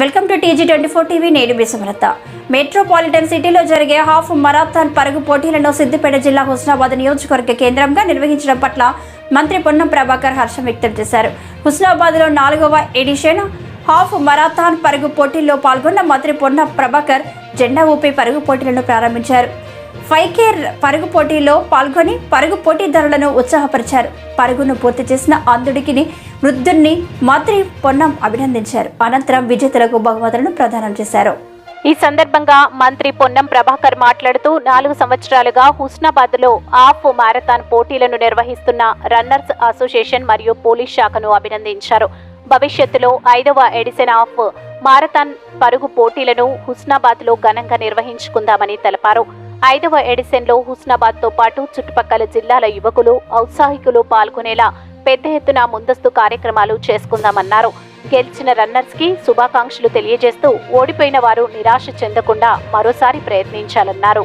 Welcome to TG twenty four TV నేడు మీ metropolitan సిటీలో జరిగే హాఫ్ మరాథాన్ పరుగు పోటీలను సిద్దిపేట జిల్లా హుస్నాబాద్ నియోజకవర్గ కేంద్రంగా నిర్వహించడం పట్ల మంత్రి పొన్నం ప్రభాకర్ హర్షం వ్యక్తం చేశారు. హుస్నాబాద్లో నాలుగవ ఎడిషన్ హాఫ్ మరాథాన్ పరుగు పోటీల్లో పాల్గొన్న మంత్రి పొన్నం ప్రభాకర్ జెండా ఊపి పరుగు పోటీలను ప్రారంభించారు. ఫైవ్ కేర్ పరుగు పోటీలో పాల్గొని పరుగు పోటీదారులను ఉత్సాహపరిచారు. పరుగును పూర్తి చేసిన అందుడికిని వృద్ధుణ్ణి మంత్రి పొన్నం అభినందించారు. అనంతరం విజేతలకు బహుమతులను ప్రదానం చేశారు. ఈ సందర్భంగా మంత్రి పొన్నం ప్రభాకర్ మాట్లాడుతూ నాలుగు సంవత్సరాలుగా హుస్నాబాద్లో ఆఫ్ మారథాన్ పోటీలను నిర్వహిస్తున్న రన్నర్స్ అసోసియేషన్ మరియు పోలీస్ శాఖను అభినందించారు. భవిష్యత్తులో ఐదవ ఎడిషన్ ఆఫ్ మారథాన్ పరుగు పోటీలను హుస్నాబాద్లో ఘనంగా నిర్వహించుకుందామని తెలిపారు. ఐదవ ఎడిషన్లో హుస్నాబాద్తో పాటు చుట్టుపక్కల జిల్లాల యువకులు ఔత్సాహికులు పాల్గొనేలా పెద్ద ఎత్తున ముందస్తు కార్యక్రమాలు చేసుకుందామన్నారు. గెలిచిన రన్నర్స్కి శుభాకాంక్షలు తెలియజేస్తూ ఓడిపోయిన వారు నిరాశ చెందకుండా మరోసారి ప్రయత్నించాలన్నారు.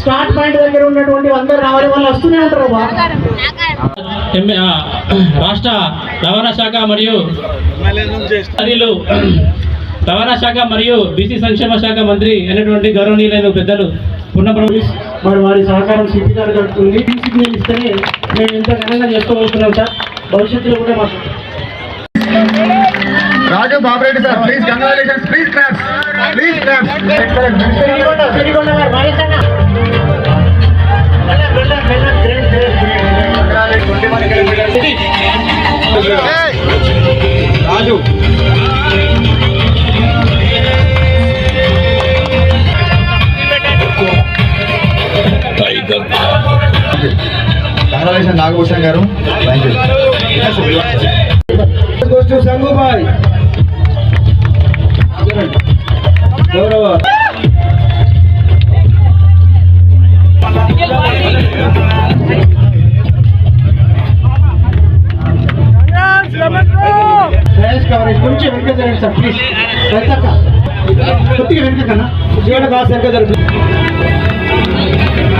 స్టార్ట్ పాయింట్ దగ్గర ఉన్నటువంటి అందరు రావాలి వాళ్ళు వస్తూనే ఉంటారు రాష్ట్ర రవాణా శాఖ మరియు అదిలు రవాణా శాఖ మరియు బీసీ సంక్షేమ శాఖ మంత్రి అయినటువంటి గౌరవనీయులైన పెద్దలు పున్నప్రభు మరి వారి సహకారం సిపి గారు దొరుకుతుంది ఇస్తేనే మేము ఎంత ఘనంగా చేసుకోగలుగుతున్నాం సార్. భవిష్యత్తులో కూడా మాకు Raju Babareddy sir please congratulations please claps please claps. Raju congratulation Nagabhushan garu. Thank you సంగుబాయ్ గౌరవ మహేష్ కవరేజ్ కొంచెం వెనక జరగండి సార్ ప్లీజ్ వెనక కొద్దిగా వెనకన్నా జీవన కాస్త వెనక జరుగుతుంది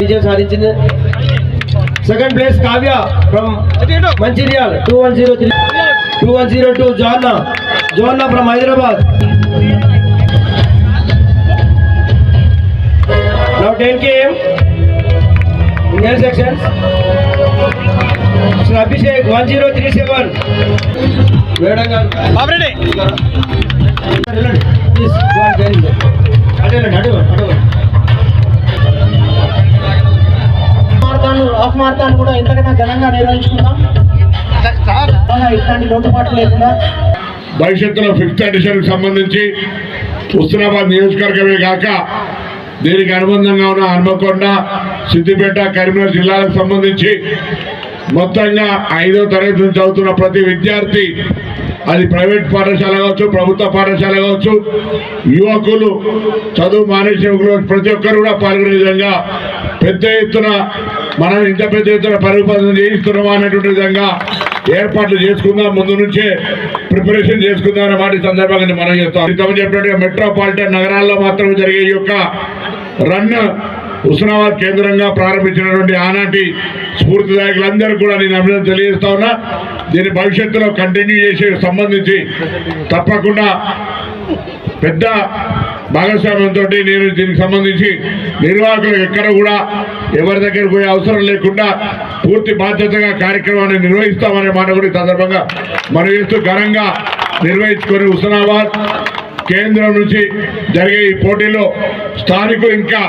విజయం సాధించింది second place Kavya from Mancherial two one zero three two one zero two జోన్నా Jonna from Hyderabad now ten KM Indian sections Shri Abhishek one zero three seven వేడంగా వెళ్ళండి ప్లీజ్ అటు వెళ్ళండి అటు అటు మారతాను హాఫ్ మారతాను కూడా ఇంతకన్నా ఘనంగా ఇట్లాంటి లోటుపాట్లు లేకుండా. భవిష్యత్తులో ఫిఫ్త్ ఎడిషన్ సంబంధించి హుస్నాబాద్ నియోజకవర్గమే కాక దీనికి అనుబంధంగా ఉన్న హన్మకొండ సిద్దిపేట కరీంనగర్ జిల్లాలకు సంబంధించి మొత్తంగా ఐదో తరగతి నుంచి చదువుతున్న ప్రతి విద్యార్థి అది ప్రైవేట్ పాఠశాల కావచ్చు ప్రభుత్వ పాఠశాల కావచ్చు యువకులు చదువు మానేసిన ప్రతి ఒక్కరు కూడా పాల్గొనే విధంగా పెద్ద ఎత్తున మనం ఇంత పెద్ద ఎత్తున పరిపాలన చేయిస్తున్నామా అనేటువంటి విధంగా ఏర్పాట్లు చేసుకుందాం ముందు నుంచే ప్రిపరేషన్ చేసుకుందాం అనే మాట సందర్భంగా మనం చెప్తాం. ఇంతమంది చెప్పినట్టుగా మెట్రోపాలిటన్ నగరాల్లో మాత్రమే జరిగే ఈ యొక్క రన్ హుస్నాబాద్ కేంద్రంగా ప్రారంభించినటువంటి ఆనాటి స్ఫూర్తిదాయకులందరూ కూడా నేను అభినందన తెలియజేస్తా ఉన్నా. దీని భవిష్యత్తులో కంటిన్యూ చేసే సంబంధించి తప్పకుండా పెద్ద భాగస్వామ్యంతో నేను దీనికి సంబంధించి నిర్వాహకులు ఎక్కడ కూడా ఎవరి దగ్గర పోయే అవసరం లేకుండా పూర్తి బాధ్యతగా కార్యక్రమాన్ని నిర్వహిస్తామనే మాట కూడా ఈ సందర్భంగా మనం చేస్తూ ఘనంగా నిర్వహించుకొని హుస్నాబాద్ కేంద్రం నుంచి జరిగే ఈ పోటీలో స్థానికులు ఇంకా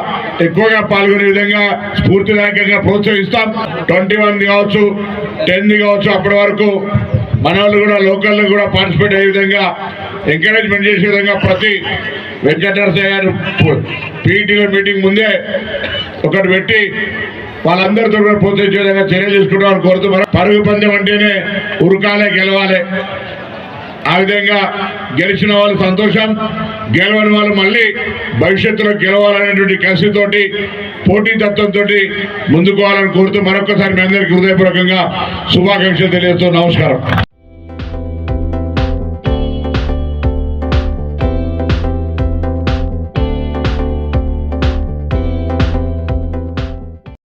ఎక్కువగా పాల్గొనే విధంగా స్ఫూర్తిదాయకంగా ప్రోత్సహిస్తాం. ట్వంటీ వన్ కావచ్చు టెన్ కావచ్చు అప్పటి వరకు మన వాళ్ళు కూడా లోకల్లో కూడా పార్టిసిపేట్ అయ్యే విధంగా ఎంకరేజ్మెంట్ చేసే విధంగా ప్రతి వెంకటరసయ్య గారు పీఈటీలో మీటింగ్ ముందే ఒకటి పెట్టి వాళ్ళందరితో కూడా ప్రోత్సహించే విధంగా చర్యలు తీసుకుంటామని కోరుతూ పరుగు పందెం అంటేనే ఉరకాలే గెలవాలి. ఆ విధంగా గెలిచిన వాళ్ళు సంతోషం గెలవని వాళ్ళు మళ్ళీ భవిష్యత్తులో గెలవాలనేటువంటి కసితోటి పోటీతత్వంతో ముందుకోవాలని కోరుతూ మరొకసారి మీ అందరికీ హృదయపూర్వకంగా శుభాకాంక్షలు తెలియజేస్తూ నమస్కారం.